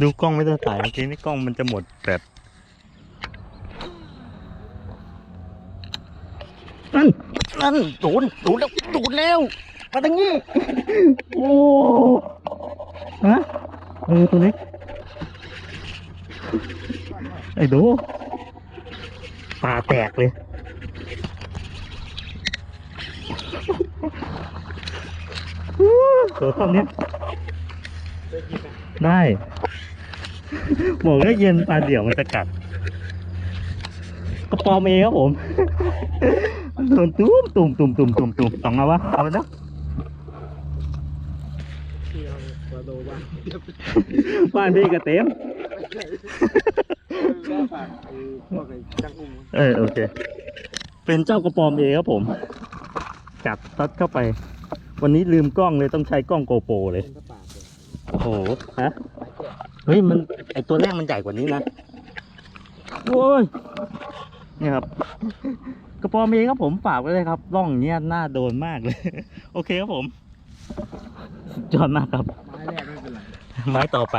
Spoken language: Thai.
ดูกล้องไม่ต้องถ่ายเมื่อกี้นี่กล้องมันจะหมดแบบนั่นนั่นโดนโดนแล้วโดนแล้วมาทางนี้โอ้ฮะเออตัวเล็กไอ้ดูปลาแตกเลยตัวเท่านี้ ได้ บอกแล้เย็นปลาเดี่ยวมันจะกัดกระปอมเองครับผมโดนตุ้มตุ่มตุ่มตุ่มตุ่มตุ่มต้องเอาวะเอาไปนะที่เอาปลาโดบ้างบ้านพี่กระเต็มก็ฝากไอ้พวกไอ้จังอุ้มเออโอเค เป็นเจ้ากระปอมเองครับผมจับตัดเข้าไป วันนี้ลืมกล้องเลยต้องใช้กล้องโกโปรเลย โอ้โหฮะเฮ้ยมันไอตัวแรกมันใหญ่กว่านี้นะโอ้ยเนี่ยครับกระปอมเองครับผมฝากไว้เลยครับร่องเนี้ยน่าโดนมากเลย โอเคครับผมสุดยอดมากครับ ไม้แรกไม่เป็นไร ไม้ต่อไป